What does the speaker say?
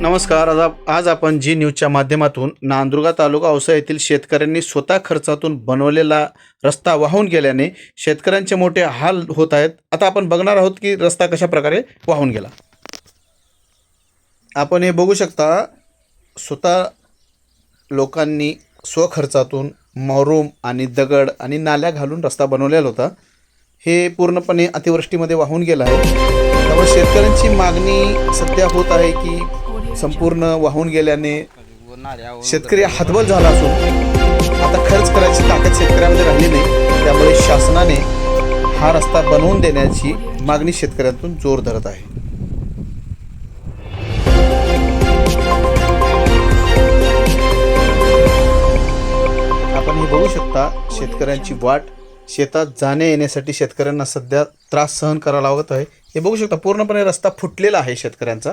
नमस्कार आज आज आपण जी न्यूजच्या माध्यमातून नांदुर्गा तालुका औसा येथील शेतकऱ्यांनी स्वतः खर्चातून बनवलेला रस्ता वाहून गेल्याने शेतकऱ्यांचे मोठे हाल होत आहेत. आता आपण बघणार आहोत की रस्ता कशा प्रकारे वाहून गेला. आपण हे बघू शकता स्वतः लोकांनी स्वखर्चातून मरूम आणि दगड आणि नाल्या घालून रस्ता बनवलेला होता. हे पूर्णपणे अतिवृष्टीमध्ये वाहून गेलं आहे. त्यामुळे शेतकऱ्यांची मागणी सध्या होत आहे की संपूर्ण वाहून गेल्याने शेतकरी हतबल झाला असून आता खर्च करायची ताकद शेतकऱ्यामध्ये राहिली नाही. त्यामुळे शासनाने हा रस्ता बनवून देण्याची मागणी शेतकऱ्यांतून जोर धरत आहे. आपण हे बघू शकता शेतकऱ्यांची वाट शेतात जाण्या येण्यासाठी शेतकऱ्यांना सध्या त्रास सहन करावा लागत आहे. हे बघू शकता पूर्णपणे रस्ता फुटलेला आहे शेतकऱ्यांचा.